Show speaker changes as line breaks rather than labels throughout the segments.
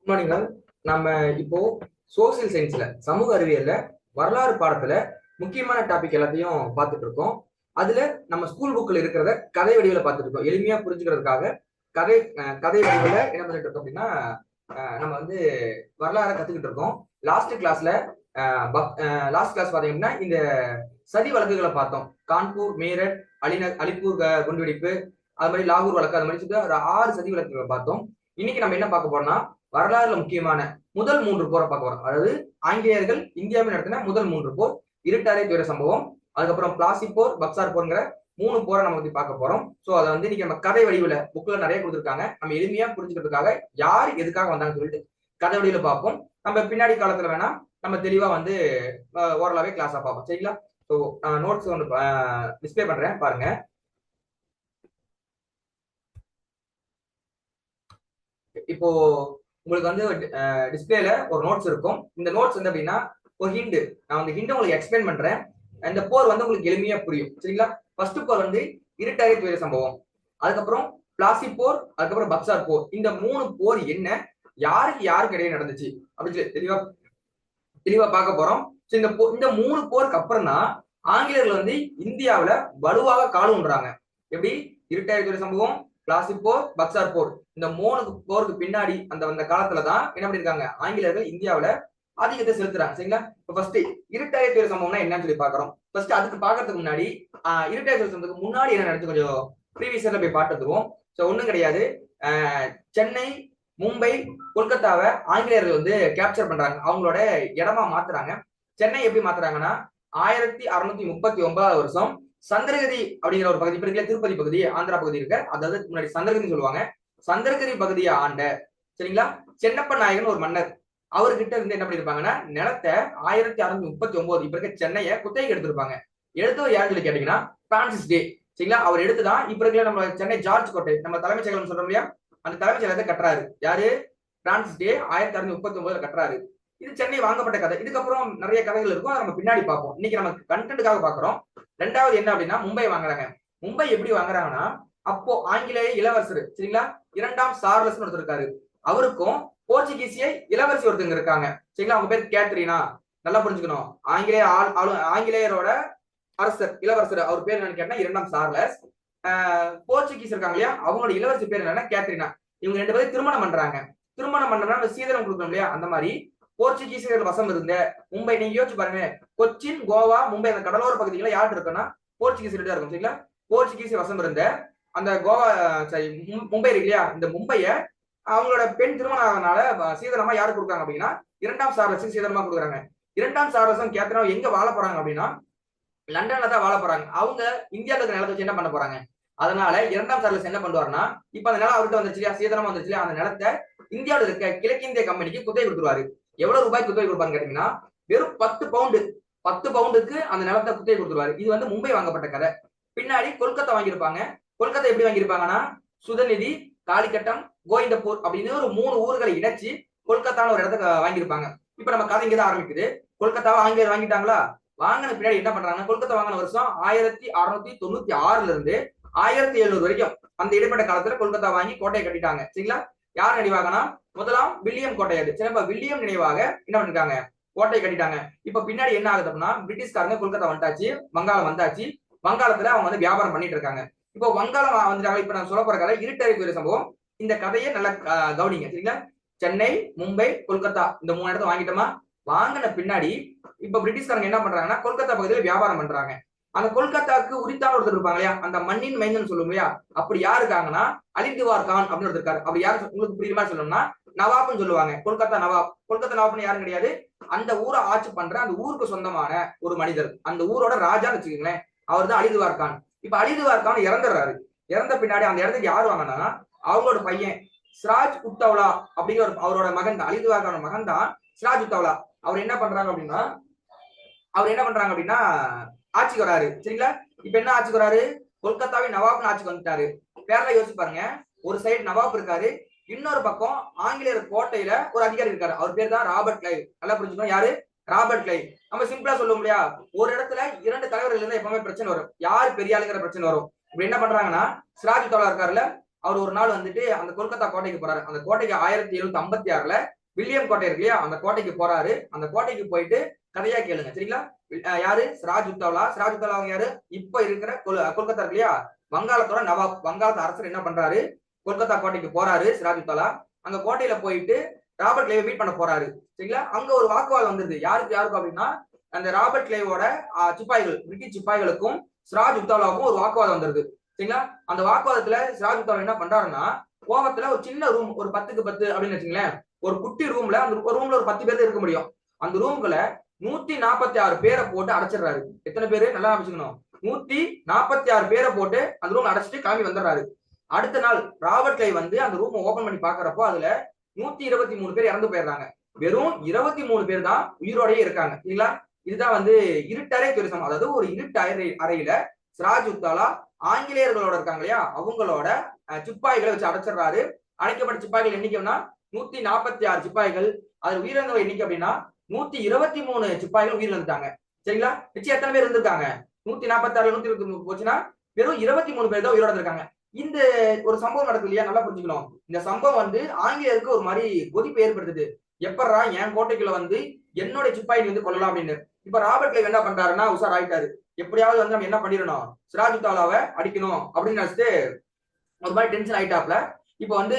Good morning ma'am நம்ம இப்போ social சயின்ஸ்ல சமூக அறிவியல்ல வரலாறு பாடத்துல முக்கியமான டாபிக் எல்லாத்தையும் பார்த்துட்டு இருக்கோம். அதுல நம்ம ஸ்கூல் புக்ல இருக்கிறத கதை வடிவில் பார்த்துட்டு இருக்கோம். எளிமையா புரிஞ்சுக்கிறதுக்காக கதை கதை வடிவில் என்ன பண்ணிட்டு இருக்கோம் அப்படின்னா நம்ம வந்து வரலாறு கத்துக்கிட்டு இருக்கோம். லாஸ்ட் கிளாஸ்ல லாஸ்ட் கிளாஸ் பாத்தீங்கன்னா இந்த சதி வழக்குகளை பார்த்தோம். கான்பூர் மேரட் அலின அலிப்பூர் குண்டுவெடிப்பு அது மாதிரி லாகூர் வழக்கு அது மாதிரி சொல்லிட்டு ஒரு ஆறு சதி வழக்குகளை பார்த்தோம். இன்னைக்கு நம்ம என்ன பார்க்க போறோம்னா வரலாறுல முக்கியமான முதல் மூன்று போரை பார்க்க போறோம். அதாவது ஆங்கிலேயர்கள் இந்தியாவில் நடத்தின முதல் மூன்று போர் இருட்டாரை துயர சம்பவம் அதுக்கப்புறம் பிளாசி போர் பக்சார் போர்ங்கிற மூணு போரை நம்ம பத்தி பார்க்க போறோம். சோ அதை வந்து இன்னைக்கு நம்ம கதை வடிவுல புக்ல நிறைய கொடுத்துருக்காங்க. நம்ம எளிமையா புரிஞ்சுக்கிறதுக்காக யார் எதுக்காக வந்தாங்கன்னு சொல்லிட்டு கதை வடிவில் பார்ப்போம். நம்ம பின்னாடி காலத்துல வேணா நம்ம தெளிவா வந்து ஓரளவே கிளாஸா பார்ப்போம். சரிங்களா? ஸோ நோட்ஸ் ஒன்று டிஸ்ப்ளே பண்றேன் பாருங்க. இப்போ உங்களுக்கு வந்து டிஸ்பிளேல ஒரு நோட்ஸ் இருக்கும். இந்த நோட்ஸ் வந்து அப்படின்னா ஒரு ஹிண்ட் நான் அந்த ஹிண்ட் உங்களுக்கு எக்ஸ்பிளைன் பண்றேன். இந்த போர் வந்து உங்களுக்கு எளிமையா புரியும். சரிங்களா? ஃபர்ஸ்ட் போர் வந்து இருட்டாரி துயர சம்பவம். அதுக்கப்புறம் பிளாசி போர் அதுக்கப்புறம் பக்சார் போர் இந்த மூணு போர் என்ன? யாருக்கு யாருக்கு இடையே நடந்துச்சு? அப்படின்னு சொல்லி தெளிவா தெளிவா பார்க்க போறோம். ஸோ இந்த போ- இந்த மூணு போருக்கு அப்புறம் தான் ஆங்கிலேயர்கள் வந்து இந்தியாவில் வலுவாக கால் எப்படி? இருட்டாரி சம்பவம். பிளாசி போர் பக்சார் போர் இந்த மூணு போருக்கு பின்னாடி அந்த அந்த காலத்துல தான் என்ன பண்ணிருக்காங்க? ஆங்கிலேயர்கள் இந்தியாவில ஆதிக்கத்தை செலுத்துறாங்க. சரிங்களா? இப்போ ஃபர்ஸ்ட் இருட்டாய துயர சம்பவம்னா என்னன்னு சொல்லி பாக்குறோம் ஃபர்ஸ்ட் அதுக்கு பாக்குறதுக்கு முன்னாடி இருட்டாய துயர சம்பவத்துக்கு முன்னாடி என்ன நடந்து கொஞ்சம் ப்ரீவியஸ்ல போய் பார்த்துருவோம் ஸோ ஒண்ணும் கிடையாது. சென்னை மும்பை கொல்கத்தாவை ஆங்கிலேயர்கள் வந்து கேப்சர் பண்றாங்க. அவங்களோட இடமா மாத்துறாங்க. சென்னை எப்படி மாத்துறாங்கன்னா ஆயிரத்தி அறுநூத்தி முப்பத்தி ஒன்பதாவது வருஷம் சந்திரகிரி அப்படிங்கிற ஒரு பகுதி இப்ப இருக்குல்ல, திருப்பதி பகுதி ஆந்திரா பகுதி இருக்கு. அதாவது முன்னாடி சந்திரகிரி சொல்லுவாங்க. சந்திரகிரி பகுதியை ஆண்ட சரிங்களா? சென்னப்ப நாயகன் ஒரு மன்னர். அவர்கிட்ட இருந்து என்ன பண்ணிருப்பாங்கன்னா நிலத்தை ஆயிரத்தி அறுநூத்தி முப்பத்தி ஒன்பது இப்ப இருக்க சென்னையை குத்தகைக்கு எடுத்திருப்பாங்க. எடுத்தவர் யாருன்னு சொல்லி கேட்டீங்கன்னா பிரான்சிஸ் டே சரிங்களா? அவர் எடுத்துதான் இப்ப இருக்கிற நம்ம சென்னை ஜார்ஜ் கோட்டை நம்ம தலைமைச் செயலகம் சொல்றோம் இல்லையா? அந்த தலைமைச் செயலகத்தை கட்டுறாரு. யாரு? பிரான்சிஸ் டே ஆயிரத்தி அறுநூத்தி முப்பத்தி ஒன்பதுல கட்டுறாரு. இது சென்னை வாங்கப்பட்ட கதை. இதுக்கப்புறம் நிறைய கதைகள் இருக்கும். அதை நம்ம பின்னாடி பார்ப்போம். இன்னைக்கு நம்ம கண்டென்ட்டுக்காக பாக்குறோம் ரெண்டாவது என்ன அப்படின்னா மும்பை வாங்குறாங்க. மும்பை எப்படி வாங்குறாங்கன்னா அப்போ ஆங்கிலேய இளவரசர் சரிங்களா? இரண்டாம் சார்லஸ் ஒருத்தர் இருக்காரு. அவருக்கும் போர்ச்சுகீசிய இளவரசி ஒருத்தங்க இருக்காங்க. சரிங்களா? அவங்க பேர் கேத்ரினா. நல்லா புரிஞ்சுக்கணும். ஆங்கிலேய ஆள் ஆளு- ஆங்கிலேயரோட அரசர் இளவரசர். அவர் பேர் என்னன்னு கேட்டா இரண்டாம் சார்லஸ். ஆஹ் போர்ச்சுகீஸ் இருக்காங்க இல்லையா? அவங்களோட இளவரசி பேர் என்னன்னா கேத்ரினா. இவங்க ரெண்டு பேரும் திருமணம் பண்றாங்க. திருமணம் பண்ணோம்னா சீதனம் கொடுக்கணும் இல்லையா? அந்த மாதிரி போர்ச்சுகீசியர்கள் வசம் இருந்த மும்பை நீங்க யோசிச்சு பாருங்க. கொச்சின் கோவா மும்பை அந்த கடலோர பகுதிகளை யார் இருக்குன்னா போர்ச்சுகீசியர் இருக்கும் சரிங்களா? போர்ச்சுகீசிய வசம் இருந்த அந்த கோவா சாரி மும்பை இருக்கு இல்லையா? இந்த மும்பைய அவங்களோட பெண் திருமணம் ஆகிறதுனால சீதனமா யாரு கொடுக்குறாங்க அப்படின்னா இரண்டாம் சாரசுக்கு சீதனமா கொடுக்குறாங்க. இரண்டாம் சாரசும் கேத்தனும் எங்க வாழ போறாங்க அப்படின்னா லண்டன்ல தான் வாழ போறாங்க. அவங்க இந்தியாவுல இருக்கிற நிலத்தை வச்சு என்ன பண்ண போறாங்க? அதனால இரண்டாம் சார்லஸ் என்ன பண்ணுவாருன்னா இப்ப அந்த நிலம் அவர்கிட்ட வந்துச்சு இல்லையா? சீதனமா வந்துச்சு இல்லையா? அந்த நிலத்தை இந்தியாவில் இருக்க கிழக்கிந்திய கம்பெனிக்கு குத்தகை கொடுத்துருவாரு. எவ்வளவு ரூபாய் குத்தகை கொடுப்பாருன்னு கேட்டீங்கன்னா வெறும் பத்து பவுண்டு பத்து பவுண்டுக்கு அந்த நிலத்தை குத்தகை கொடுத்துருவாரு. இது வந்து மும்பை வாங்கப்பட்ட கதை. பின்னாடி கொல்கத்தா வாங்கியிருப்பாங்க. கொல்கத்தா எப்படி வாங்கியிருப்பாங்கன்னா சுதநிதி காலிக்கட்டம் கோவிந்தப்பூர் அப்படின்னு ஒரு மூணு ஊர்களை இணைச்சு கொல்கத்தான்னு ஒரு இடத்த வாங்கியிருப்பாங்க. இப்ப நம்ம கதை இங்கதான் ஆரம்பிக்குது. கொல்கத்தாவை ஆங்கிலேயர் வாங்கிட்டாங்களா? வாங்கின பின்னாடி என்ன பண்றாங்கன்னா கொல்கத்தா வாங்கின வருஷம் ஆயிரத்தி அறுநூத்தி தொண்ணூத்தி ஆறுல இருந்து ஆயிரத்தி எழுநூறு வரைக்கும் அந்த இடைப்பட்ட காலத்துல கொல்கத்தா வாங்கி கோட்டையை கட்டிட்டாங்க. சரிங்களா? யார் நடிவாங்கன்னா முதலாம் வில்லியம் கோட்டை அது. வில்லியம் நினைவாக என்ன பண்ணிருக்காங்க? கோட்டையை கட்டிட்டாங்க. இப்ப பின்னாடி என்ன ஆகுது அப்படின்னா பிரிட்டிஷ்காரங்க கொல்கத்தா வந்தாச்சு வங்காளம் வந்தாச்சு. வங்காளத்துல அவங்க வந்து வியாபாரம் பண்ணிட்டு இருக்காங்க. இப்போ வங்காளம் வந்துட்டாங்க. இப்ப நான் சொல்ல போற கதை இருட்டறை துறை சம்பவம். இந்த கதையை நல்லா கவனிங்க சரிங்களா? சென்னை மும்பை கொல்கத்தா இந்த மூணு இடத்த வாங்கிட்டோமா? வாங்கின பின்னாடி இப்ப பிரிட்டிஷ்காரங்க என்ன பண்றாங்கன்னா கொல்கத்தா பகுதியில வியாபாரம் பண்றாங்க. அந்த கொல்கத்தாக்கு உரித்தான ஒருத்தர் இருப்பாங்க இல்லையா? அந்த மண்ணின் மைந்தன் சொல்லுவோம் இல்லையா? அப்படி யாரு இருக்காங்கன்னா அலிந்துவார் கான் அப்படின்னு ஒருத்தர் இருக்காரு. அப்படி யாரு உங்களுக்கு புரியுமா சொல்லணும்னா நவாப்னு சொல்லுவாங்க. கொல்கத்தா நவாப். கொல்கத்தா நவாப்னு யாரும் கிடையாது. அந்த ஊரை ஆட்சி பண்ற அந்த ஊருக்கு சொந்தமான ஒரு மனிதர். அந்த ஊரோட ராஜான்னு வச்சுக்கோங்களேன். அவர் தான் அலிதுவார் கான். இப்ப அலிதுவார் கான் இறந்துடுறாரு. இறந்த பின்னாடி அந்த இடத்துக்கு யார் வாங்கினா அவங்களோட பையன் சிராஜ் உத்தவ்லா அப்படிங்கிற ஒரு அவரோட மகன் தான். அலிதுவார் கானோட மகன் தான் சிராஜ் உத்தவ்லா அவர் என்ன பண்றாங்க அப்படின்னா அவர் என்ன பண்றாங்க அப்படின்னா ஆட்சிக்கு வராரு. சரிங்களா? இப்ப என்ன ஆட்சிக்கு வராரு? கொல்கத்தாவின் நவாப்னு ஆட்சிக்கு வந்துட்டாரு. பேரலா யோசிச்சு பாருங்க. ஒரு சைடு நவாப் இருக்காரு. இன்னொரு பக்கம் ஆங்கிலேயர் கோட்டையில ஒரு அதிகாரி இருக்காரு. அவர் பேர் தான் ராபர்ட் கிளைவ். நல்லா புரிஞ்சுக்கணும். யாரு? Robert Clive. நம்ம சிம்பிளா சொல்லுவோம் இல்லையா ஒரு இடத்துல இரண்டு தலைவர்கள் இருந்தா எப்பவுமே பிரச்சனை வரும். யார் பெரிய ஆளுங்கிற பிரச்சனை வரும். இப்படி என்ன பண்றாங்கன்னா சிராஜ் தோலா இருக்காருல்ல அவர் ஒரு நாள் வந்துட்டு அந்த கொல்கத்தா கோட்டைக்கு போறாரு. அந்த கோட்டைக்கு ஆயிரத்தி எழுநூத்தி ஐம்பத்தி ஆறுல வில்லியம் கோட்டை இருக்கு இல்லையா? அந்த கோட்டைக்கு போறாரு. அந்த கோட்டைக்கு போயிட்டு கதையா கேளுங்க. சரிங்களா? யாரு? சிராஜ் உத்தவ்லா. சிராஜ் உத்தவ்லா யாரு? இப்ப இருக்கிற கொல்கத்தா இருக்கு இல்லையா? வங்காளத்தோட நவாப். வங்காளத்து அரசர் என்ன பண்றாரு? கொல்கத்தா கோட்டைக்கு போறாரு சிராஜ் உத்தவ்லா அங்க கோட்டையில போயிட்டு ராபர்ட் கிளேவை மீட் பண்ண போறாரு. சரிங்களா? அங்க ஒரு வாக்குவாதம் வந்துருது யாருக்கு யாருக்கும் அப்படின்னா அந்த ராபர்ட் கிளேவோட சிப்பாய்கள் பிரிட்டிஷ் சிப்பாய்களுக்கும் சிராஜ் உத்தாலாவுக்கும் ஒரு வாக்குவாதம் வந்துருது சரிங்களா? அந்த வாக்குவாதத்துல சிராஜ் உத்தவ்லா என்ன பண்றாருன்னா கோவத்துல ஒரு சின்ன ரூம் ஒரு பத்துக்கு பத்து அப்படின்னு வச்சுங்களேன் ஒரு குட்டி ரூம்ல அந்த ஒரு ரூம்ல ஒரு பத்து பேர் தான் இருக்க முடியும். அந்த ரூம்குள்ள நூத்தி நாற்பத்தி ஆறு பேரை போட்டு அடைச்சிடுறாரு. எத்தனை பேரு? நல்லா அமைச்சுக்கணும் நூத்தி நாற்பத்தி ஆறு பேரை போட்டு அந்த ரூம் அடைச்சிட்டு கிளம்பி வந்துடுறாரு. அடுத்த நாள் ராபர்ட் கிளை வந்து அந்த ரூம் ஓபன் பண்ணி பாக்குறப்போ அதுல நூத்தி இருபத்தி மூணு பேர் இறந்து போயிடுறாங்க. வெறும் இருபத்தி மூணு பேர் தான் உயிரோடயே இருக்காங்க. சரிங்களா இதுதான் வந்து இருட்டறை துரிசம். அதாவது ஒரு இருட்டு அறை அறையில சிராஜ் உத்தாலா ஆங்கிலேயர்களோட இருக்காங்க இல்லையா? அவங்களோட சிப்பாய்களை வச்சு அடைச்சிடுறாரு. அடைக்கப்பட்ட சிப்பாய்கள் எண்ணிக்கைன்னா நூத்தி நாற்பத்தி ஆறு சிப்பாய்கள். அதில் உயிரிழந்தவங்க எண்ணிக்கை அப்படின்னா நூத்தி இருபத்தி மூணு சிப்பாய்கள் உயிரிழந்துட்டாங்க. சரிங்களா? நிச்சயம் எத்தனை பேர் இருந்திருக்காங்க? நூத்தி நாற்பத்தி ஆறு நூத்தி இருபத்தி மூணு போச்சுன்னா வெறும் இருபத்தி மூணு பேர் தான் உயிரோட இருக்காங்க இந்த ஒரு சம்பவம் நடக்குது இல்லையா? நல்லா புரிஞ்சுக்கணும். இந்த சம்பவம் வந்து ஆங்கிலேயருக்கு ஒரு மாதிரி கொதிப்பு ஏற்படுத்துது. எப்படா என் கோட்டைக்குள்ள வந்து என்னோட சிப்பாய் வந்து கொள்ளலாம் அப்படின்னு. இப்ப ராபர்ட் கிளைவ் என்ன பண்றாருன்னா உஷார் ஆயிட்டாரு. எப்படியாவது வந்து நம்ம என்ன பண்ணிடணும்? சிராஜ் தாலாவை அடிக்கணும் அப்படின்னு நினைச்சிட்டு ஒரு மாதிரி டென்ஷன் ஆயிட்டாப்ல இப்ப வந்து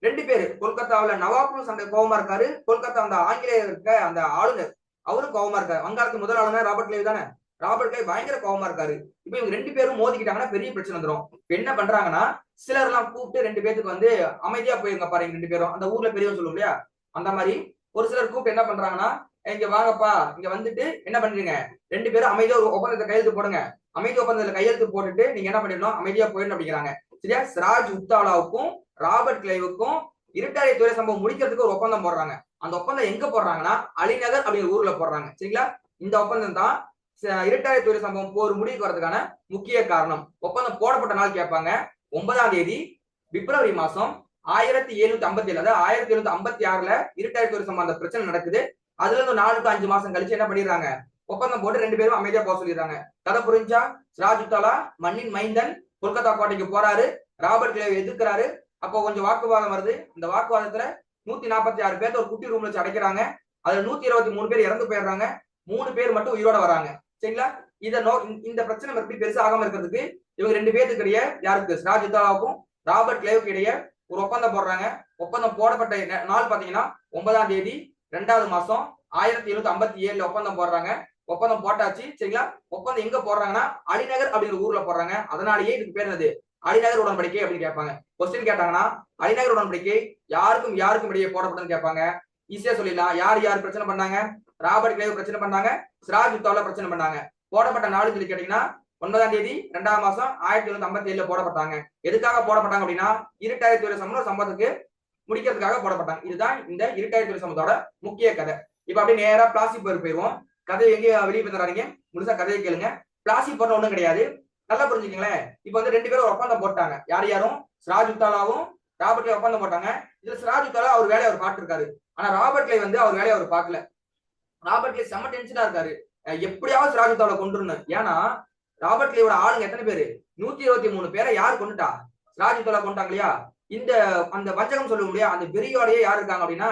ரெண்டு பேரு கொல்கத்தாவில நவாப்பும் சண்டை கோபமா இருக்காரு. கொல்கத்தா அந்த ஆங்கிலேயர் இருக்க அந்த ஆளுநர் அவரும் கோபமா இருக்காரு. வங்காளத்து முதல் ஆளுநர் ராபர்ட் கிளைவ் தானே? ராபர்ட் கை பயங்கர கோபமா இருக்காரு. இப்ப இவங்க ரெண்டு பேரும் மோதிக்கிட்டாங்கன்னா பெரிய பிரச்சனை வந்துடும் என்ன பண்றாங்கன்னா சிலர் எல்லாம் கூப்பிட்டு ரெண்டு பேத்துக்கு வந்து அமைதியா போயிருங்க பாருங்க ரெண்டு பேரும். அந்த ஊர்ல பெரியவங்க சொல்லுவோம் இல்லையா? அந்த மாதிரி ஒரு சிலர் கூப்பிட்டு என்ன பண்றாங்கன்னா இங்க வாங்கப்பா. இங்க வந்துட்டு என்ன பண்றீங்க? ரெண்டு பேரும் அமைதியா ஒரு ஒப்பந்தத்தை கையெழுத்து போடுங்க. அமைதி ஒப்பந்தத்துல கையெழுத்து போட்டுட்டு நீங்க என்ன பண்ணிடணும்? அமைதியா போயிடணும் அப்படிங்கிறாங்க. சரியா? சிராஜ் உத்தாலாவுக்கும் ராபர்ட் கிளைவுக்கும் இருட்டாரை துறை சம்பவம் முடிக்கிறதுக்கு ஒரு ஒப்பந்தம் போடுறாங்க. அந்த ஒப்பந்தம் எங்க போடுறாங்கன்னா அலிநகர் அப்படிங்கிற ஊர்ல போடுறாங்க. சரிங்களா? இந்த ஒப்பந்தம் தான் ச- துறை சம்பவம் போர் முடிவுக்கு வரதுக்கான முக்கிய காரணம். ஒப்பந்தம் போடப்பட்ட நாள் கேட்பாங்க. ஒன்பதாம் தேதி பிப்ரவரி மாசம் ஆயிரத்தி எழுநூத்தி ஐம்பத்தி ஏழு அதாவது ஆயிரத்தி எழுநூத்தி ஐம்பத்தி ஆறுல இருட்டாரை துறை சம்பவம் அந்த பிரச்சனை நடக்குது. அதுல இருந்து நாலு அஞ்சு மாசம் கழிச்சு என்ன பண்ணிடுறாங்க? ஒப்பந்தம் போட்டு ரெண்டு பேரும் அமைதியா போக சொல்லிடுறாங்க. கதை புரிஞ்சா? சிராஜ் மண்ணின் மைந்தன் கொல்கத்தா கோட்டைக்கு போறாரு. ராபர்ட் கிளேவை எதிர்க்கிறாரு. அப்போ கொஞ்சம் வாக்குவாதம் வருது. அந்த வாக்குவாதத்துல நூத்தி நாற்பத்தி ஆறு பேர்த்த ஒரு குட்டி ரூம்ல வச்சு அடைக்கிறாங்க. அதுல நூத்தி இருபத்தி மூணு பேர் இறந்து போயிடுறாங்க. மூணு பேர் மட்டும் உயிரோட வராங்க. சரிங்களா? இத நோ இந்த- பிரச்சனை மறுபடியும் பெருசா ஆகாம இருக்கிறதுக்கு இவங்க ரெண்டு பேருக்கு இடையே யாருக்கு ராஜிதாவுக்கும் ராபர்ட் லேவுக்கு இடையே ஒரு ஒப்பந்தம் போடுறாங்க. ஒப்பந்தம் போடப்பட்ட நாள் பாத்தீங்கன்னா ஒன்பதாம் தேதி ரெண்டாவது மாசம் ஆயிரத்தி எழுநூத்தி ஐம்பத்தி ஏழுல ஒப்பந்தம் போடுறாங்க. ஒப்பந்தம் போட்டாச்சு சரிங்களா? ஒப்பந்தம் எங்க போடுறாங்கன்னா அலிநகர் அப்படிங்கிற ஊர்ல போடுறாங்க. அதனாலேயே இதுக்கு பேர் என்னது? அலிநகர் உடன்படிக்கை அப்படின்னு கேட்பாங்க. கொஸ்டின் கேட்டாங்கன்னா அலிநகர் உடன்படிக்கை யாருக்கும் யாருக்கும் இடையே போடப்பட்டதுன்னு கேட்பாங்க. ஈஸியா சொல்லிடலாம். யார் யார் பிரச்சனை பண்ணாங்க? ராபர்ட் கிளேவ் பிரச்சனை பண்ணாங்க சிராஜ் உத்தால பிரச்சனை பண்ணாங்க. போடப்பட்ட நாள் சொல்லி கேட்டீங்கன்னா ஒன்பதாம் தேதி ரெண்டாம் மாசம் ஆயிரத்தி எழுநூத்தி ஐம்பத்தி ஏழுல போடப்பட்டாங்க. எதுக்காக போடப்பட்டாங்க அப்படின்னா இருட்டாயிரத்தி ஒரு சம்பளம் சம்பவத்துக்கு முடிக்கிறதுக்காக போடப்பட்டாங்க. இதுதான் இந்த இருட்டாயிரத்தி ஒரு சம்பவத்தோட முக்கிய கதை. இப்ப அப்படியே நேரா பிளாஸ்டிக் போர் போயிருவோம். கதை எங்க வெளியே தராங்க முழுசா கதையை கேளுங்க. பிளாஸ்டிக் போட்ட ஒண்ணும் கிடையாது. நல்லா புரிஞ்சுக்கங்களேன். இப்ப வந்து ரெண்டு பேரும் ஒப்பந்தம் போட்டாங்க. யார் யாரும்? சிராஜ் உத்தாலாவும் ராபர்ட் ஒப்பந்தம் போட்டாங்க. இதுல சிராஜ் உத்தாலா அவர் வேலையை அவர் பார்த்திருக்காரு. ஆனா ராபர்ட் வந்து அவர் வேலையை அவர் பார்க்கல. ராபர்ட் கிளை செம்ம டென்ஷனா இருக்காரு. எப்படியாவது சிராஜ் கொண்டுருணும் ஏன்னா ராபர்ட் கிளையோட ஆளுங்க எத்தனை பேரு? நூத்தி இருபத்தி மூணு பேரை யார் கொண்டுட்டா சிராஜ் கொண்டாங்க இல்லையா? இந்த அந்த வஞ்சகம் சொல்ல முடியாது. அந்த பெரியோடையே யார் இருக்காங்க அப்படின்னா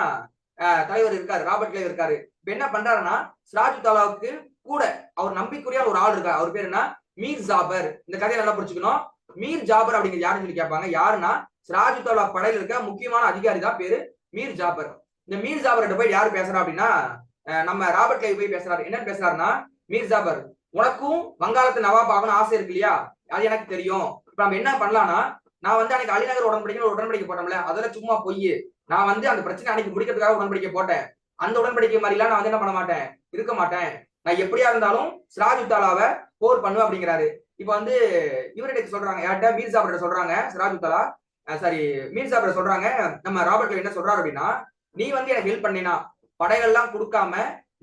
தலைவர் இருக்காரு ராபர்ட் கிளை இருக்காரு. இப்ப என்ன பண்றாருன்னா சிராஜித்தாலாவுக்கு கூட அவர் நம்பிக்கையா ஒரு ஆள் இருக்காரு. அவர் பேர் என்ன? மீர் ஜாபர். இந்த கதையை நல்லா புரிச்சுக்கணும் மீர் ஜாபர் அப்படிங்கிறது யாருன்னு சொல்லி கேட்பாங்க. யாருன்னா சிராஜித்தாலா படையில இருக்க முக்கியமான அதிகாரி தான் பேரு மீர் ஜாபர். இந்த மீர் ஜாபர் போய் யார் பேசுறா அப்படின்னா நம்ம ராபர்ட் போய் பேசுறாரு. என்ன பேசுறாருன்னா மீர் ஜாபர் உனக்கும் வங்காளத்து நவாப் ஆகணும் ஆசை இருக்கு இல்லையா? அது எனக்கு தெரியும். இப்ப நம்ம என்ன பண்ணலாம்னா நான் வந்து அன்னைக்கு அலிநகர் உடன்படிக்கை உடன்படிக்கை போட்டோம்ல அதெல்லாம் சும்மா பொய் நான் வந்து அந்த பிரச்சனை அன்னைக்கு முடிக்கிறதுக்காக உடன்படிக்கை போட்டேன். அந்த உடன்படிக்கை மாதிரிலாம் நான் வந்து என்ன பண்ண மாட்டேன்? இருக்க மாட்டேன். நான் எப்படியா இருந்தாலும் சிராஜ் உத்தாலாவை போர் பண்ணுவேன் அப்படிங்கிறாரு. இப்ப வந்து இவர்கிட்ட சொல்றாங்க யார்கிட்ட? மீர் சாப்பிட சொல்றாங்க சிராஜ் உத்தாலா. சாரி மீர் சாப்பிட சொல்றாங்க நம்ம ராபர்ட் என்ன சொல்றாரு அப்படின்னா நீ வந்து எனக்கு ஹெல்ப் பண்ணினா படைகள்லாம் கொடுக்காம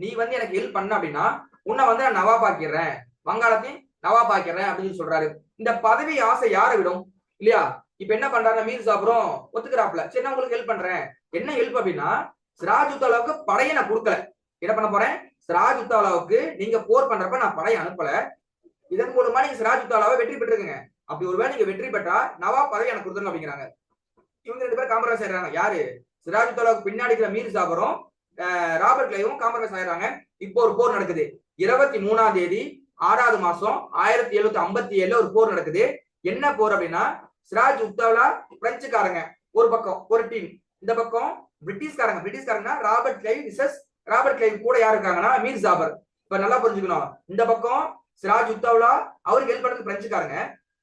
நீ வந்து எனக்கு ஹெல்ப் பண்ண அப்படின்னா உன்னை வந்து நான் நவாபாக்கிறேன் வங்காளத்தையும் நவாபாக்கிறேன் அப்படின்னு சொல்றாரு. இந்த பதவி ஆசை யாரை விடும்? இல்லையா? இப்ப என்ன பண்றாரு மீர் சாப்பிடும் ஒத்துக்கிறாப்ல சரி நான் உங்களுக்கு ஹெல்ப் பண்றேன். என்ன ஹெல்ப் அப்படின்னா சிராஜ் உத்தாலாவுக்கு படையை நான் கொடுக்கல. என்ன பண்ண போறேன்? சிராஜ் உத்தாலாவுக்கு நீங்க போர் பண்றப்ப நான் படையை அனுப்பல. இதன் மூலமா நீங்க சிராஜ் உத்தாலாவை வெற்றி பெற்றிருக்கீங்க அப்படி ஒருவேளை நீங்க வெற்றி பெற்றா நவாப் பதவி எனக்கு கொடுத்துருங்க அப்படிங்கிறாங்க. இவங்க ரெண்டு பேரும் காம்ப்ரமைஸ் ஆயிடுறாங்க யாரு? சிராஜ் உத்தௌலாவுக்கு பின்னாடி இருக்கிற மீர் ஜாபரும் ராபர்ட் கிளைவும் காம்ப்ரமைஸ் ஆயிடுறாங்க இப்போ ஒரு போர் நடக்குது. இருபத்தி மூணாம் தேதி ஆறாவது மாசம் ஆயிரத்தி எழுநூத்தி ஐம்பத்தி ஏழுல ஒரு போர் நடக்குது. என்ன போர் அப்படின்னா சிராஜ் உத்தவ்லா பிரெஞ்சுக்காரங்க. ஒரு பக்கம் ஒரு டீம் இந்த பக்கம் பிரிட்டிஷ்காரங்க. பிரிட்டிஷ்காரங்கன்னா Robert Clive versus Robert Clive கூட யார் இருக்காங்கன்னா மீர் ஜாபர். இப்ப நல்லா புரிஞ்சுக்கணும். இந்த பக்கம் சிராஜ் உத்தவ்லா அவருக்கு ஹெல்ப் பண்ணது பிரெஞ்சுக்காரங்க.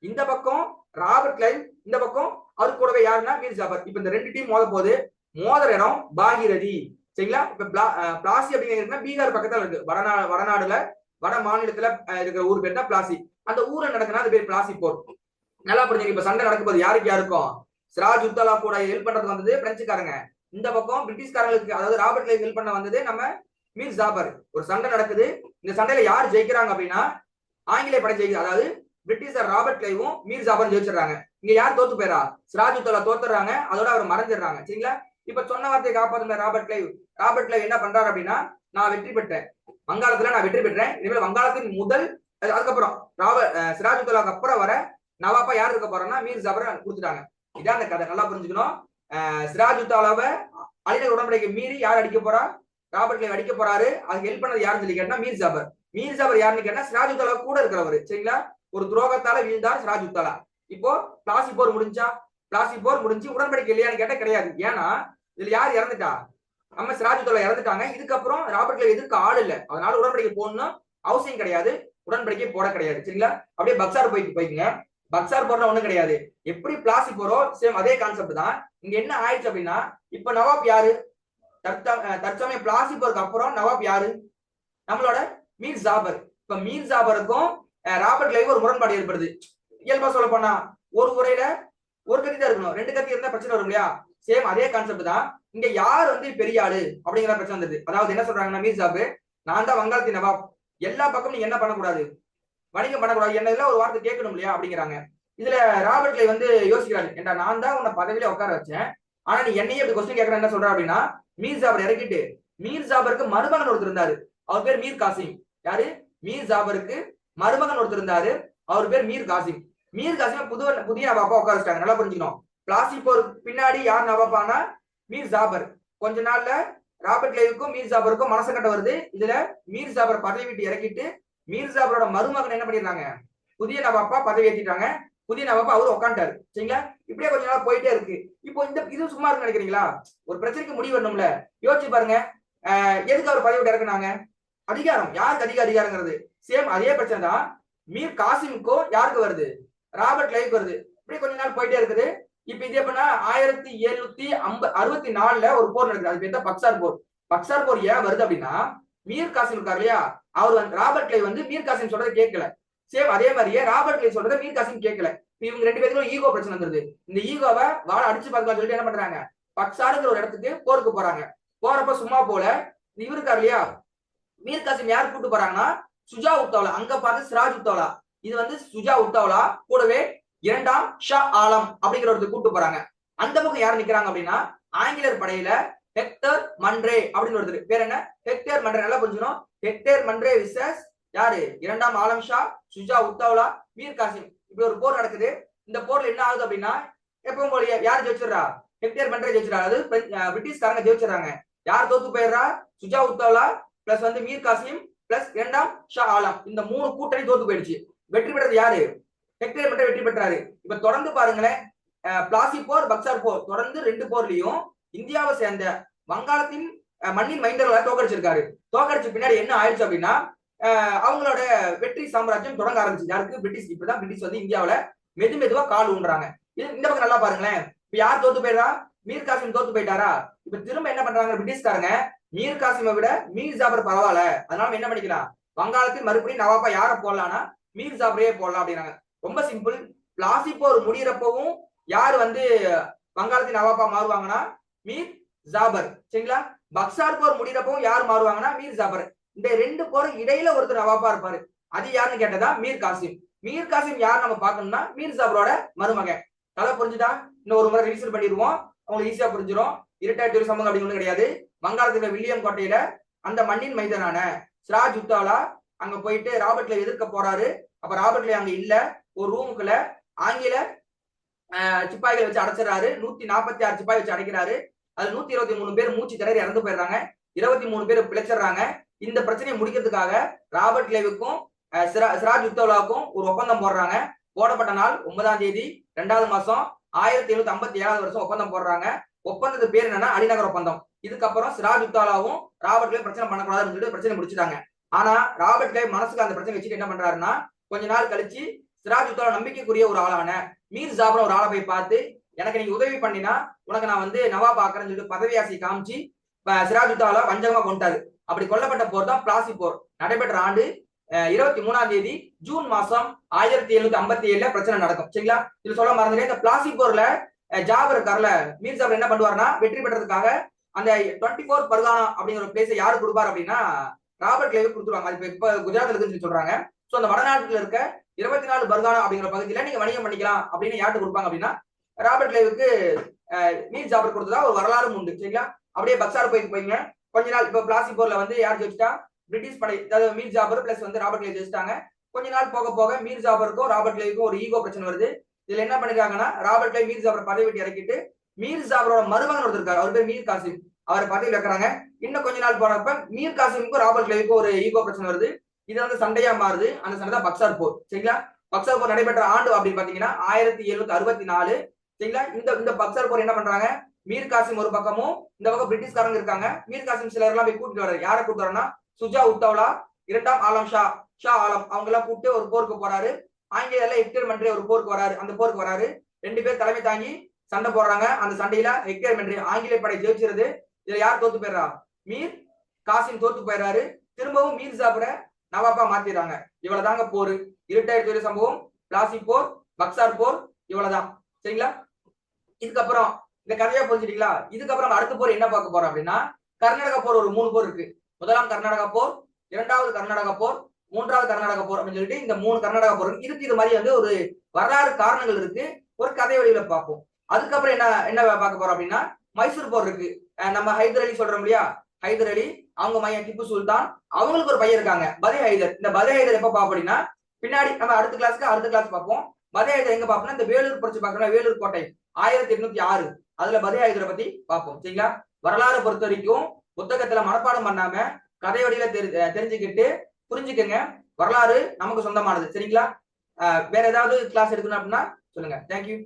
இந்த பக்கம் ராபர்ட் கிளைவ் இந்த பக்கம் அவரு கூடவே யாருன்னா மீர் ஜாபர். இப்ப இந்த ரெண்டு டீம் மோத போது மோதல் இடம் பாகிரதி. சரிங்களா? இப்ப பிளாசி அப்படிங்கிறதுனா பீகார் பக்கத்துல இருக்கு. வடநா வடநாடுல வட மாநிலத்துல இருக்கிற ஊர் பேர் தான் பிளாசி. அந்த ஊரை நடக்குனா அது பேர் பிளாசி போர். நல்லா புரிஞ்சுங்க. இப்ப சண்டை நடக்கும்போது யாருக்கு யாருக்கும்? சிராஜ் உத்தலா கூட ஹெல்ப் பண்றது வந்தது பிரெஞ்சுக்காரங்க. இந்த பக்கம் பிரிட்டிஷ்காரங்களுக்கு அதாவது ராபர்ட் கிளைவ் ஹெல்ப் பண்ண வந்தது நம்ம மீர் ஜாபர். ஒரு சண்டை நடக்குது. இந்த சண்டையில யார் ஜெயிக்கிறாங்க அப்படின்னா ஆங்கிலேய படை ஜெயிக்குது. அதாவது பிரிட்டிஷர் ராபர்ட் கிளைவும் மீர் ஜாபர் ஜெயிச்சிடுறாங்க. இங்க யார் தோத்து போயிரா சிராஜ் உத்தலா தோத்துறாங்க அதோட அவர் மறைஞ்சிடுறாங்க. சரிங்களா? இப்ப சொன்ன வார்த்தையை காப்பாத்துன ராபர்ட் கிளைவ். ராபர்ட் கிளைவ் என்ன பண்றாரு அப்படின்னா நான் வெற்றி பெற்றேன். வங்காளத்துல நான் வெற்றி பெற்றேன். இனிமேல் வங்காளத்தின் முதல் அது- அதுக்கப்புறம் ராபர்ட் அஹ், சிராஜ் அப்புறம் வர நவாப்பா யார் இருக்க போறோம்னா மீர் ஜாபர் கொடுத்துட்டாங்க. இதான் அந்த கதை நல்லா புரிஞ்சுக்கணும். சிராஜுத்தாலாவை சிராஜ் உத்தாலாவை அலிநகர் உடன்படிக்கை மீறி யார் அடிக்க போறா? ராபர்ட் கிளைவ் அடிக்க போறாரு. அதுக்கு ஹெல்ப் பண்ணது யாருன்னு சொல்லி கேட்டா மீர் ஜாபர். மீர் ஜபர் யாருன்னு கேட்டா சிராஜுத்தாலா கூட இருக்கிறவர். சரிங்களா? ஒரு துரோகத்தால வீழ்ந்தார் சிராஜ் உத்தாலா. இப்போ பிளாசி போர் முடிஞ்சா பிளாசி போர் முடிஞ்சு உடன்படிக்கை இல்லையான்னு கேட்டா கிடையாது. ஏன்னா இதுல யார் இறந்துட்டா? நம்ம சிராஜ் இறந்துட்டாங்க. இதுக்கப்புறம் ராபர்ட் கிளைவ் எதிர்க்க ஆள் இல்லை. அதனால உடன்படிக்கை போடணும் அவசியம் கிடையாது. உடன்படிக்கை போட கிடையாது. சரிங்களா? அப்படியே பக்சார் போயிட்டு போய்க்குங்க. பக்சார் போடுற ஒண்ணும் கிடையாது. எப்படி பிளாசி போரோ சேம் அதே கான்செப்ட் தான். இங்க என்ன ஆயிடுச்சு அப்படின்னா இப்ப நவாப் யாரு? தற்சமயம் பிளாசி போருக்கு அப்புறம் நவாப் யாரு? நம்மளோட மீர் ஜாபர். இப்ப மீர் ஜாபருக்கும் ராபர்ட் கிளைவ் ஒரு முரண்பாடு ஏற்படுது. இயல்பா சொல்ல போனா ஒரு உரையில ஒரு கத்தி தான் இருக்கணும். ரெண்டு கத்தி இருந்தா பிரச்சனை வரும் இல்லையா? சேம் அதே கான்செப்ட் தான். இங்க யார் வந்து பெரிய ஆளு அப்படிங்கிற பிரச்சனை வந்தது. அதாவது என்ன சொல்றாங்கன்னா மீர் ஜாபு நான் தான் வங்காளத்தி நவாப். எல்லா பக்கமும் நீங்க என்ன பண்ணக்கூடாது? வணிகம் பண்ணக்கூடாது என்ன இதெல்லாம் ஒரு வார்த்தை கேட்கணும் இல்லையா அப்படிங்கிறாங்க. இதுல ராபர்ட் வந்து யோசிக்கிறாரு. ஏன்டா நான் தான் உன்னை பதவியில உட்கார வச்சேன். ஆனா நீ என்னையே இப்படி கொஸ்டின் கேட்கற என்ன சொல்ற அப்படின்னா மீர் ஜாபர் இறக்கிட்டு மீர் ஜாபருக்கு மருமகன் ஒருத்தர் இருந்தாரு. அவர் பேர் மீர் காசிம். யாரு? மீர் ஜாபருக்கு மருமகன் ஒருத்தர் இருந்தாரு. அவர் பேர் மீர் காசிம். மீர் காசிமை புது புதிய நவாப்பா உட்கார வச்சிட்டாங்க. நல்லா புரிஞ்சுக்கணும். பிளாசி போருக்கு பின்னாடி யார் நவாப்பானா மீர் ஜாபர். கொஞ்ச நாள்ல ராபர்ட் லேவுக்கும் மீர் ஜாபருக்கும் மனசு கட்ட வருது. இதுல மீர் ஜாபர் பதவி விட்டு இறக்கிட்டு மீர் ஜாபரோட மருமகன் என்ன பண்ணிடுறாங்க? புதிய நவாப்பா பதவி ஏற்றிட்டாங்க புதிய நவாப்பா அவரு உட்காந்துட்டாரு சரிங்களா? இப்படியே கொஞ்ச நாள் போயிட்டே இருக்கு. இப்போ இந்த இது சும்மா இருக்கு நினைக்கிறீங்களா? ஒரு பிரச்சனைக்கு முடிவு வரணும்ல. யோசிச்சு பாருங்க. எதுக்கு அவர் பதவி விட்டு இறக்குனாங்க? அதிகாரம். யாருக்கு அதிக அதிகாரங்கிறது? சேம் அதே பிரச்சனை தான். மீர் காசிமுக்கோ யாருக்கு வருது? ராபர்ட் லைஃப் வருது. இப்படி கொஞ்ச நாள் போயிட்டே இருக்குது. இப்ப இது எப்படின்னா ஆயிரத்தி எழுநூத்தி ஐம்பது அறுபத்தி நாலுல ஒரு போர் நடக்குது. அது பேர் தான் பக்சார் போர். பக்சார் போர் ஏன் வருது அப்படின்னா மீர் காசிம் இருக்கார் இல்லையா? அவர் வந்து ராபர்ட் லைவ் வந்து மீர் காசிம் சொல்றதை கேட்கல. சேம் அதே மாதிரியே ராபர்ட் லை சொல்றதை மீர் காசிம் கேட்கல. இவங்க ரெண்டு பேருக்கும் ஈகோ பிரச்சனை வந்துருது. இந்த ஈகோவை வாழ அடிச்சு பார்க்கலாம் சொல்லிட்டு என்ன பண்றாங்க? பக்சாருங்கிற ஒரு இடத்துக்கு போருக்கு போறாங்க. போறப்ப சும்மா போல இவர் இல்லையா? மீர் காசிம் யார் கூட்டு போறாங்கன்னா? சுஜா உத்தவ்லா அங்க பார்த்து சிராஜ் உத்தவ்லா இது வந்து சுஜா உத்தவ்லா கூடவே இரண்டாம் ஷா ஆலம் அப்படிங்கிற ஒருத்தர் கூட்டு போறாங்க. அந்த பக்கம் யார் நிக்கிறாங்க அப்படின்னா ஆங்கிலேயர் படையில ஹெக்டர் மன்றே அப்படின்னு ஒருத்தர். பேர் என்ன? Hector Munro. நல்லா புரிஞ்சுக்கணும். ஹெக்டர் மன்ரே விசஸ் யாரு? இரண்டாம் ஆலம் ஷா சுஜா உத்தவ்லா மீர் காசிம். இப்படி ஒரு போர் நடக்குது. இந்த போர்ல என்ன ஆகுது அப்படின்னா எப்பவும் போல யார் ஜெயிச்சிடுறா? ஹெக்டர் மன்ரே ஜெயிச்சிடா அது பிரிட்டிஷ்காரங்க ஜெயிச்சிடறாங்க. யார் தோத்து போயிடுறா? சுஜா உத்தவ்லா பிளஸ் வந்து மீர் காசிம் பிளஸ் இரண்டாம் ஷா ஆலம். இந்த மூணு கூட்டணி தோத்து போயிடுச்சு. வெற்றி பெற்றது யாரு? ஹெக்டேர் மட்டும் வெற்றி பெற்றாரு. இப்ப தொடர்ந்து பாருங்களேன் பிளாசி போர் பக்சார் போர். தொடர்ந்து ரெண்டு போர்லயும் இந்தியாவை சேர்ந்த வங்காளத்தின் மண்ணின் மைந்தர்களை தோக்கடிச்சிருக்காரு தோக்கடிச்ச பின்னாடி என்ன ஆயிடுச்சு அப்படின்னா அவங்களோட வெற்றி சாம்ராஜ்யம் தொடங்க ஆரம்பிச்சு யாருக்கு? பிரிட்டிஷ். இப்பதான் பிரிட்டிஷ் வந்து இந்தியாவில மெது மெதுவா கால் ஊன்றாங்க. இது இந்த பக்கம் நல்லா பாருங்களேன். இப்ப யார் தோத்து போயிடுறா? மீர் காசிம் தோத்து போயிட்டாரா? இப்ப திரும்ப என்ன பண்றாங்க பிரிட்டிஷ்காரங்க? மீர் காசிமை விட மீர் ஜாபர் பரவாயில்ல. அதனால நம்ம என்ன பண்ணிக்கலாம்? வங்காளத்தில் மறுபடியும் நவாப்பா யார போடலாம்னா மீர் ஜாபரே போடலாம் அப்படின்னாங்க. ரொம்ப சிம்பிள் பிளாசி போர் முடியிறப்பவும் யார் வந்து வங்காளத்தின் நவாப்பா மாறுவாங்கன்னா மீர் ஜாபர். சரிங்களா? பக்சார் போர் முடியிறப்பவும் யார் மாறுவாங்கன்னா மீர் ஜாபர். இந்த ரெண்டு போரும் இடையில ஒருத்தர் நவாப்பா இருப்பாரு. அது யாருன்னு கேட்டதா மீர் காசிம். மீர் காசிம் யார் நம்ம பார்க்கணும்னா மீர் ஜாபரோட மருமகன். கதை புரிஞ்சுதா? இன்னும் ஒரு முறை ரிவிஷன் பண்ணிடுவோம். அவங்களுக்கு ஈஸியா புரிஞ்சிடும் இரட்டாயிரத்தி ஒரு சம்பந்தம் அப்படின்னு கிடையாது. வங்காளத்துல வில்லியம் கோட்டையில அந்த மண்ணின் மைதனான சிராஜ் உத்தாலா அங்க போயிட்டு ராபர்ட்ல எதிர்க்க போறாரு. அப்ப ராபர்ட்ல அங்க இல்ல. ஒரு ரூமுக்குள்ள ஆங்கில சிப்பாய்கள் சிப்பாய்களை வச்சு அடைச்சிடறாரு. நூத்தி நாற்பத்தி ஆறு சிப்பாய் வச்சு அடைக்கிறாரு. அது நூத்தி இருபத்தி மூணு பேர் மூச்சு திணறி இறந்து போயிடுறாங்க. இருபத்தி மூணு பேர் பிழைச்சிடுறாங்க. இந்த பிரச்சனையை முடிக்கிறதுக்காக ராபர்ட் லேவுக்கும் சிராஜ் உத்தவ்லாவுக்கும் ஒரு ஒப்பந்தம் போடுறாங்க. போடப்பட்ட நாள் ஒன்பதாம் தேதி ரெண்டாவது மாசம் ஆயிரத்தி எழுநூத்தி ஐம்பத்தி ஏழாவது வருஷம் ஒப்பந்தம் போடுறாங்க. ஒப்பந்தத்து பேர் என்னன்னா அடிநகர் ஒப்பந்தம். இதுக்கப்புறம் சிராஜ் உத்தாலாவும் ராபர்ட் பிரச்சனை பண்ணக்கூடாதுன்னு சொல்லிட்டு பிரச்சனை முடிச்சிட்டாங்க. ஆனா ராபர்ட் கிளைவ் மனசுக்கு அந்த பிரச்சனை வச்சுட்டு என்ன பண்றாருன்னா கொஞ்ச நாள் கழிச்சு சிராஜ் உத்தாலா நம்பிக்கைக்குரிய ஒரு ஆளான மீர் ஜாபர் ஒரு ஆளை போய் பார்த்து எனக்கு நீங்க உதவி பண்ணினா உனக்கு நான் வந்து நவா பாக்குறேன்னு சொல்லிட்டு பதவி காமிச்சு சிராஜ் உத்தாலா வஞ்சகமா கொண்டாரு அப்படி கொல்லப்பட்ட போர் தான் பிளாசி போர். நடைபெற்ற ஆண்டு இருபத்தி மூணாம் தேதி ஜூன் மாசம் ஆயிரத்தி எழுநூத்தி ஐம்பத்தி ஏழுல பிரச்சனை நடக்கும். சரிங்களா? இது சொல்ல மறந்துட்டேன். இந்த பிளாசி போர்ல ஜாபர் இருக்கார்ல மீர் ஜாபர் என்ன பண்ணுவாருன்னா வெற்றி பெற்றதுக்காக அந்த டுவெண்ட்டி ஃபோர் பர்கானா அப்படிங்கிற ஒரு பிளேஸை யாரு கொடுப்பாரு அப்படின்னா ராபர்ட் கிளைவு கொடுத்துருவாங்க? அது இப்ப- இப்ப குஜராத்ல இருக்குன்னு சொல்றாங்க. சோ அந்த வடநாட்டுல இருக்க இருபத்தி நாலு பர்கானா அப்படிங்கிற பகுதியில நீங்க வணிகம் பண்ணிக்கலாம் அப்படின்னு யார்கிட்ட கொடுப்பாங்க அப்படின்னா ராபர்ட் லேவுக்கு மீர் ஜாபர் கொடுத்ததா ஒரு வரலாறும் உண்டு. சரிங்களா? அப்படியே பக்சார் போய் போயிங்க கொஞ்ச நாள் இப்ப பிளாசி போர்ல வந்து யார் ஜெயிச்சிட்டா? பிரிட்டிஷ் படை அதாவது மீர் ஜாபர் பிளஸ் வந்து ராபர்ட் லேவ் ஜெயிச்சிட்டாங்க. கொஞ்ச நாள் போக போக மீர் ஜாபருக்கும் ராபர்ட் கிளைவுக்கும் ஒரு ஈகோ பிரச்சனை வருது. இதுல என்ன பண்ணிருக்காங்கன்னா ராபர்ட் லேவ் மீர் ஜாபர் பதவி விட்டு இறக்கிட்டு மீர் ஜாபரோட மருமகன் ஒருத்தர் இருக்காரு. அவர் பேர் மீர் காசிம். அவரை பதவியில் வைக்கிறாங்க இன்னும் கொஞ்ச நாள் போனப்ப மீர் காசிமுக்கும் ராபர்ட் கிளைவுக்கும் ஒரு ஈகோ பிரச்சனை வருது. இது வந்து சண்டையா மாறுது. அந்த சண்டை தான் பக்சார் போர். சரிங்களா? பக்சார் போர் நடைபெற்ற ஆண்டு அப்படின்னு பாத்தீங்கன்னா ஆயிரத்தி எழுநூத்தி அறுபத்தி நாலு சரிங்களா? இந்த இந்த பக்சார் போர் என்ன பண்றாங்க? மீர் காசிம் ஒரு பக்கமும் இந்த பக்கம் பிரிட்டிஷ்காரங்க இருக்காங்க. மீர் காசிம் சிலர் எல்லாம் போய் கூட்டிட்டு வர்றாரு. யாரை கூட்டு வரோம்னா சுஜா உத்தவ்லா இரண்டாம் ஆலம் ஷா ஷா ஆலம். அவங்க எல்லாம் கூப்பிட்டு ஒரு போருக்கு போறாரு. ஆங்கிலேயர்ல ஹெக்டர் மன்றி ஒரு போருக்கு வராரு. அந்த போருக்கு வராரு. ரெண்டு பேர் தலைமை தாங்கி சண்டை போடுறாங்க. அந்த சண்டையில ஹெக்டர் மன்றி ஆங்கிலேய படை ஜெயிச்சிருது. இதுல யார் தோத்து போயிடுறா? மீர். காசிம் தோத்து போயிடுறாரு. திரும்பவும் மீர் ஜாபரை நவாப்பா மாத்திடுறாங்க. இவ்வளவுதாங்க போர். இருட்டாயிரத்தி ஒரு சம்பவம். பிளாசி போர் பக்சார் போர் இவ்வளவுதான். சரிங்களா? இதுக்கப்புறம் இந்த கதையா புரிஞ்சுட்டீங்களா இதுக்கப்புறம் அடுத்த போர் என்ன பார்க்க போறோம் அப்படின்னா கர்நாடக போர் ஒரு மூணு போர் இருக்கு. முதலாம் கர்நாடகா போர் இரண்டாவது கர்நாடக போர் மூன்றாவது கர்நாடக போர் அப்படின்னு சொல்லிட்டு இந்த மூணு கர்நாடக போர் இதுக்கு இது மாதிரி வந்து ஒரு வரலாறு காரணங்கள் இருக்கு. ஒரு கதை வழியில பார்ப்போம். அதுக்கப்புறம் என்ன என்ன பார்க்க போறோம் அப்படின்னா மைசூர் போர் இருக்கு. நம்ம ஹைதர் அலி சொல்றோம் இல்லையா? ஹைதர் அலி அவங்க மையன் திப்பு சுல்தான் அவங்களுக்கு ஒரு பையன் இருக்காங்க பதே ஹைதர். இந்த பதே ஹைதர் எப்ப பார்ப்போம் அப்படின்னா பின்னாடி நம்ம அடுத்த கிளாஸ்க்கு அடுத்த கிளாஸ் பார்ப்போம். பதே ஹைதர் எங்க பார்ப்போம்னா இந்த வேலூர் புரட்சி பார்க்கணும் வேலூர் கோட்டை ஆயிரத்தி எட்நூத்தி ஆறு. அதுல பதே ஹைதரை பத்தி பார்ப்போம் சரிங்களா? வரலாறு பொறுத்த வரைக்கும் புத்தகத்துல மனப்பாடம் பண்ணாம கதை தெரி தெரிஞ்சுக்கிட்டு புரிஞ்சுக்கங்க. வரலாறு நமக்கு சொந்தமானது சரிங்களா? வேற ஏதாவது கிளாஸ் எடுக்கணும் அப்படின்னா சொல்லுங்க. தேங்க்யூ